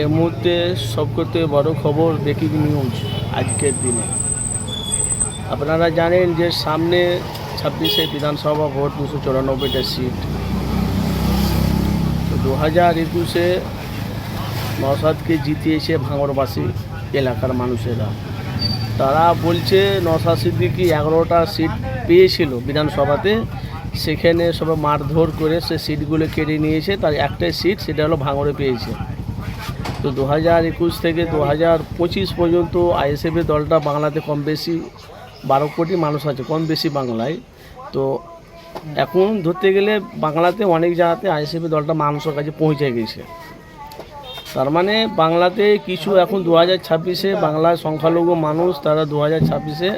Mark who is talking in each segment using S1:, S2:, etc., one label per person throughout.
S1: এই মুহূর্তে সবকতে বড় খবর ব্রেকিং নিউজ আজকের দিনে। আপনারা জানেন যে সামনে ছাব্বিশে বিধানসভা ভোট দুশো চুরানব্বইটা সিট। তো দু হাজার একুশে নসাদকে জিতিয়েছে ভাঙড়বাসী এলাকার মানুষেরা। তারা বলছে নসাদ সিদ্দিকি এগারোটা সিট পেয়েছিল বিধানসভাতে, সেখানে সবাই মারধর করে সে সিটগুলো কেড়ে নিয়েছে, তার একটাই সিট, সেটা হলো ভাঙড়ে পেয়েছে। তো দু হাজার একুশ থেকে দু হাজার পঁচিশ পর্যন্ত আইএসএফের দলটা বাংলাতে কম বেশি বারো কোটি মানুষ আছে, কম বেশি বাংলায়। তো এখন ধরতে গেলে বাংলাতে অনেক জায়গাতে আইএসএফের দলটা মানুষের কাছে পৌঁছে গেছে। তার মানে বাংলাতে কিছু এখন দু হাজার ছাব্বিশে বাংলার সংখ্যালঘু মানুষ, তারা দু হাজার ছাব্বিশে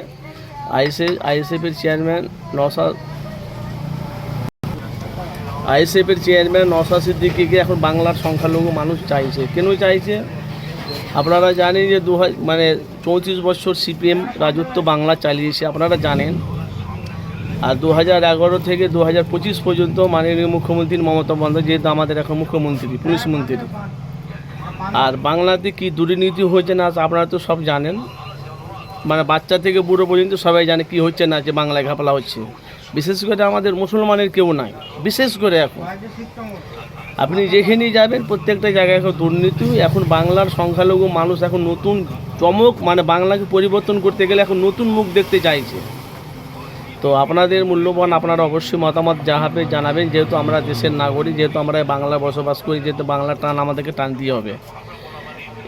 S1: আইএসএ আইএসএফের চেয়ারম্যান নসাদ আইএসএফের চেয়ারম্যান নসাদ সিদ্দিকিকে এখন বাংলার সংখ্যালঘু মানুষ চাইছে। কেন চাইছে? আপনারা জানেন যে দু হাজার মানে চৌত্রিশ বছর সিপিএম রাজত্ব বাংলা চালিয়েছে, আপনারা জানেন। আর দু হাজার এগারো থেকে দু হাজার পঁচিশ পর্যন্ত মাননীয় মুখ্যমন্ত্রী মমতা বন্দ্যোপাধ্যায়, যেহেতু আমাদের এখন মুখ্যমন্ত্রী, পুলিশ মন্ত্রী। আর বাংলাতে কি দুর্নীতি হয়েছে না, আপনারা তো সব জানেন। মানে বাচ্চা থেকে বুড়ো পর্যন্ত সবাই জানে কি হচ্ছে না, যে বাংলায় ঘাপলা হচ্ছে। বিশেষ করে আমাদের মুসলমানের কেউ নাই। বিশেষ করে এখন। আপনি যেখানেই যাবেন, প্রত্যেকটা জায়গায় এখন দুর্নীতি। এখন বাংলার সংখ্যালঘু মানুষ এখন নতুন চমক মানে বাংলাকে পরিবর্তন করতে গেলে এখন নতুন মুখ দেখতে চাইছে। তো আপনাদের মূল্যবান, আপনারা অবশ্যই মতামত জানাবে জানাবেন, যেহেতু আমরা দেশের নাগরিক, যেহেতু আমরা বাংলা বসবাস করি, যেহেতু বাংলা টান আমাদেরকে টান দিয়ে হবে।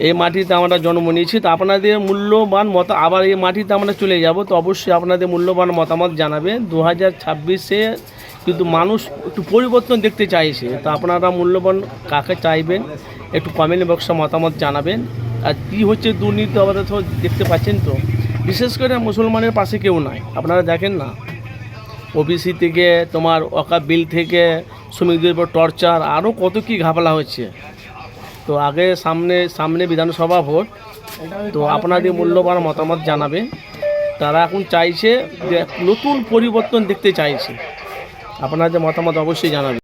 S1: এই মাটিতে আমরা জন্ম নিয়েছি, তো আপনাদের মূল্যবান মত, আবার এই মাটিতে আমরা চলে যাব, তো অবশ্যই আপনাদের মূল্যবান মতামত জানাবেন। দু হাজার ছাব্বিশে কিন্তু মানুষ একটু পরিবর্তন দেখতে চাইছে, তো আপনারা মূল্যবান কাকে চাইবেন? একটু কমেন্ট বক্সে মতামত জানাবেন। আর কী হচ্ছে দুর্নীতি আমাদের তো দেখতে পাচ্ছেন তো? বিশেষ করে মুসলমানের পাশে কেউ নাই, আপনারা দেখেন না। ওবিসি থেকে তোমার অকা বিল থেকে শ্রমিকদের উপর টর্চার আরও কত কী ঘাপলা হচ্ছে। তো আগে সামনে সামনে বিধানসভা ভোট। তো আপনাদের মূল্যবান মতামত জানাবে। তারা এখন চাইছে যে নতুন পরিবর্তন দেখতে চাইছে। আপনাদের মতামত অবশ্যই জানাবে।